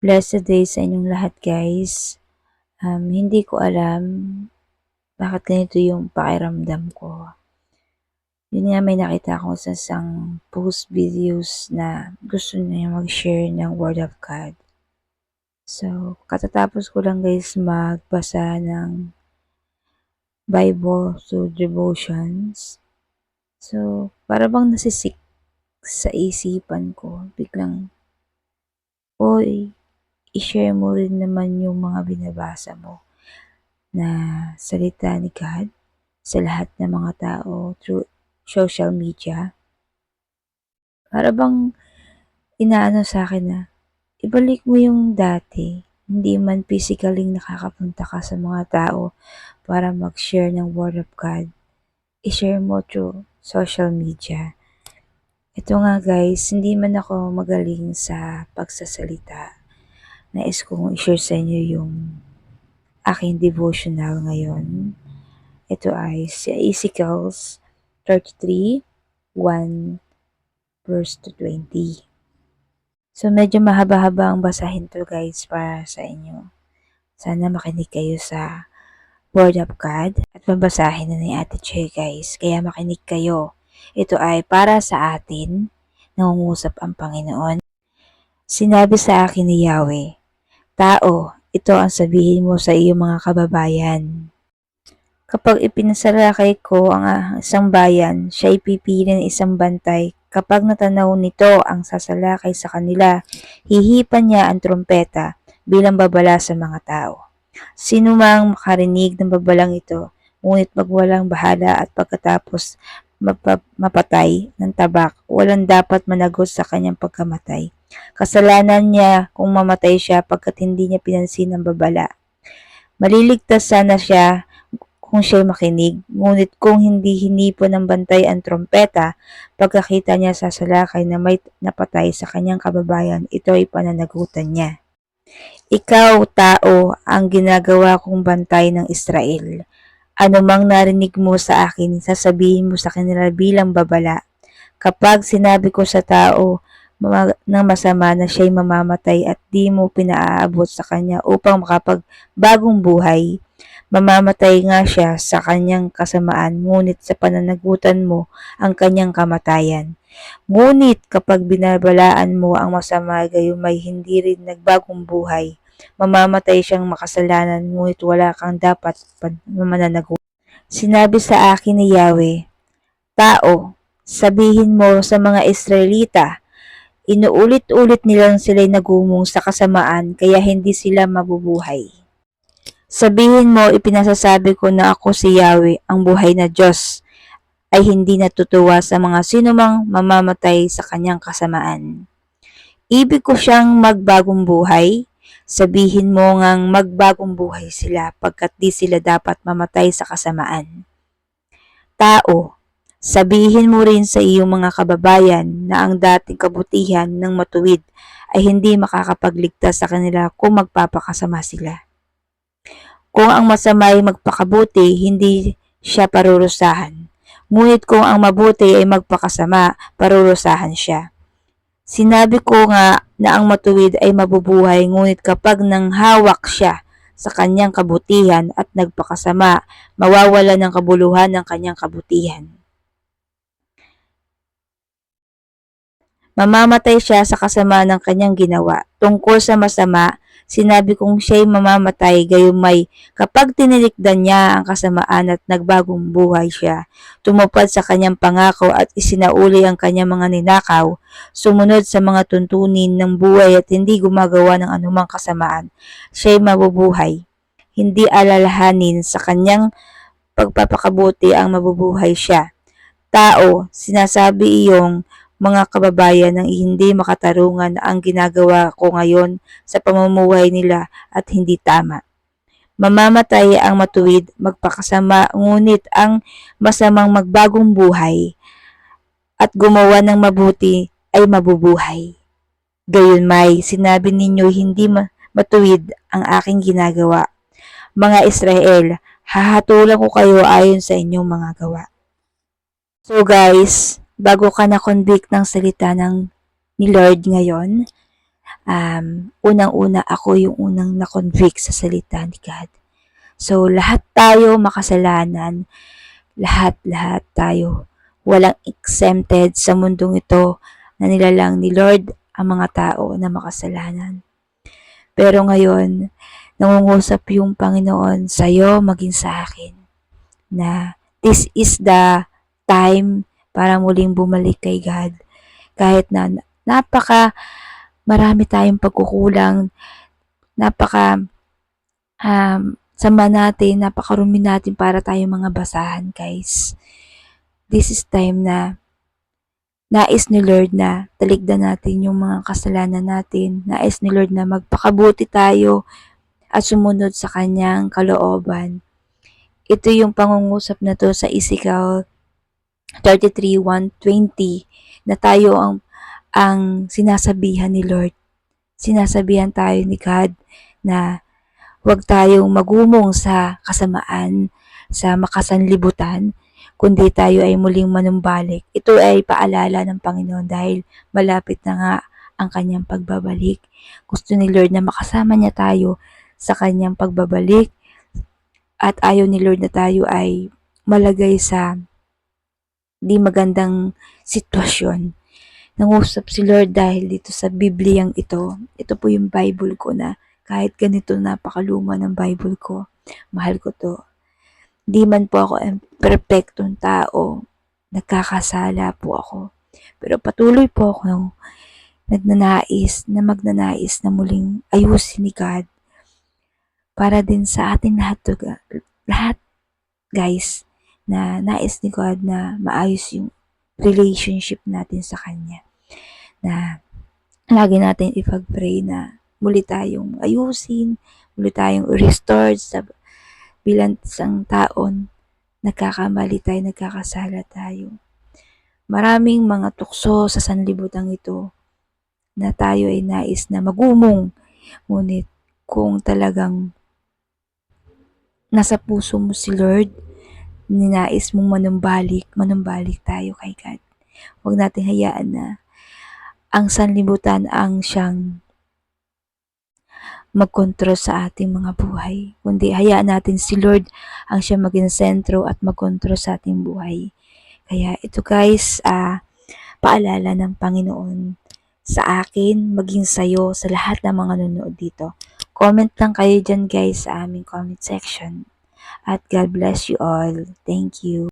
Blessed day sa inyong lahat guys. Um, hindi ko alam bakit ganito yung pakiramdam ko. Yun nga may nakita ako sa isang post videos na gusto niya mag-share ng Word of God. So, katatapos ko lang guys magbasa ng Bible to devotions. So, para bang nasisik sa isipan ko. Biglang, oy, i-share mo rin naman yung mga binabasa mo na salita ni God sa lahat ng mga tao through social media. Para bang inaano sa akin na ibalik mo yung dati, hindi man physically nakakapunta ka sa mga tao para mag-share ng Word of God. I-share mo through social media. Ito nga guys, hindi man ako magaling sa pagsasalita nais kong i-share sa inyo yung aking devotional ngayon. Ito ay si Ezekiel's 33, 1 verse to 20. So medyo mahaba-haba ang basahin to guys para sa inyo. Sana makinig kayo sa Word of God at mabasahin na ni Ate Che guys. Kaya makinig kayo. Ito ay para sa atin, nangungusap ang Panginoon. Sinabi sa akin ni Yahweh, Tao, ito ang sabihin mo sa iyong mga kababayan. Kapag ipinasalakay ko ang ah, isang bayan, siya ipipili ng isang bantay. Kapag natanaw nito ang sasalakay sa kanila, hihipan niya ang trompeta bilang babala sa mga tao. Sino mang makarinig ng babalang ito, ngunit magwalang bahala at pagkatapos mapa- mapatay ng tabak, walang dapat managot sa kanyang pagkamatay. Kasalanan niya kung mamatay siya pagkat hindi niya pinansin ang babala. Maliligtas sana siya kung siya'y makinig, ngunit kung hindi hinipon ng bantay ang trompeta, pagkakita niya sa salakay na may napatay sa kanyang kababayan, ito ay pananagutan niya. Ikaw, tao, ang ginagawa kong bantay ng Israel. Ano mang narinig mo sa akin, sasabihin mo sa kanila bilang babala. Kapag sinabi ko sa tao ng masama na siya'y mamamatay at di mo pinaaabot sa kanya upang makapagbagong buhay, mamamatay nga siya sa kanyang kasamaan, ngunit sa pananagutan mo ang kanyang kamatayan. Ngunit kapag binabalaan mo ang masama gayon may hindi rin nagbagong buhay, mamamatay siyang makasalanan ngunit wala kang dapat mananagot. Sinabi sa akin ni Yahweh, Tao, sabihin mo sa mga Israelita, inuulit-ulit nilang sila'y nagumong sa kasamaan kaya hindi sila mabubuhay. Sabihin mo, ipinasasabi ko na ako si Yahweh, ang buhay na Diyos, ay hindi natutuwa sa mga sinumang mamamatay sa kanyang kasamaan. Ibig ko siyang magbagong buhay, sabihin mo ngang magbagong buhay sila pagkat di sila dapat mamatay sa kasamaan. Tao, sabihin mo rin sa iyong mga kababayan na ang dating kabutihan ng matuwid ay hindi makakapagligtas sa kanila kung magpapakasama sila. Kung ang masama ay magpakabuti, hindi siya parurusahan. Ngunit kung ang mabuti ay magpakasama, parurusahan siya. Sinabi ko nga na ang matuwid ay mabubuhay ngunit kapag nang hawak siya sa kanyang kabutihan at nagpakasama, mawawala ng kabuluhan ng kanyang kabutihan. Mamamatay siya sa kasama ng kanyang ginawa. Tungkol sa masama, sinabi kong siya'y mamamatay gayumay kapag tinilikdan niya ang kasamaan at nagbagong buhay siya, tumupad sa kanyang pangako at isinauli ang kanyang mga ninakaw, sumunod sa mga tuntunin ng buhay at hindi gumagawa ng anumang kasamaan, siya'y mabubuhay. Hindi alalahanin sa kanyang pagpapakabuti ang mabubuhay siya. Tao, sinasabi iyong mga kababayan ng hindi makatarungan ang ginagawa ko ngayon sa pamumuhay nila at hindi tama. Mamamatay ang matuwid, magpakasama, ngunit ang masamang magbagong buhay at gumawa ng mabuti ay mabubuhay. Gayon may, sinabi ninyo hindi matuwid ang aking ginagawa. Mga Israel, hahatulan ko kayo ayon sa inyong mga gawa. So guys, bago ka na-convict ng salita ng ni Lord ngayon, um, unang-una ako yung unang na-convict sa salita ni God. So, lahat tayo makasalanan. Lahat, lahat tayo. Walang exempted sa mundong ito na nilalang ni Lord ang mga tao na makasalanan. Pero ngayon, nangungusap yung Panginoon sa iyo maging sa akin na this is the time para muling bumalik kay God. Kahit na napaka marami tayong pagkukulang, napaka um, sama natin, napakarumi natin para tayong mga basahan, guys. This is time na nais ni Lord na taligdan natin yung mga kasalanan natin. Nais ni Lord na magpakabuti tayo at sumunod sa kanyang kalooban. Ito yung pangungusap na to sa Ezekiel 33:120 na tayo ang ang sinasabihan ni Lord. Sinasabihan tayo ni God na huwag tayong magumong sa kasamaan, sa makasanlibutan, kundi tayo ay muling manumbalik. Ito ay paalala ng Panginoon dahil malapit na nga ang kanyang pagbabalik. Gusto ni Lord na makasama niya tayo sa kanyang pagbabalik at ayaw ni Lord na tayo ay malagay sa di magandang sitwasyon. Nangusap si Lord dahil dito sa Bibliyang ito. Ito po yung Bible ko na kahit ganito napakaluma ng Bible ko, mahal ko to. Di man po ako perfectong tao, nagkakasala po ako. Pero patuloy po ako nagnanais na magnanais na muling ayusin ni God para din sa ating lahat, lahat guys, na nais ni God na maayos yung relationship natin sa Kanya. Na lagi natin ipag-pray na muli tayong ayusin, muli tayong restored sa bilang isang taon, nagkakamali tayo, nagkakasala tayo. Maraming mga tukso sa sanlibutan ito na tayo ay nais na magumong. Ngunit kung talagang nasa puso mo si Lord, ninais mong manumbalik, manumbalik tayo kay God. Huwag natin hayaan na ang sanlibutan ang siyang magkontrol sa ating mga buhay. Kundi hayaan natin si Lord ang siya maging sentro at magkontrol sa ating buhay. Kaya ito guys, uh, paalala ng Panginoon sa akin, maging sayo, sa lahat ng mga nanonood dito. Comment lang kayo dyan guys sa aming comment section. At God bless you all. Thank you.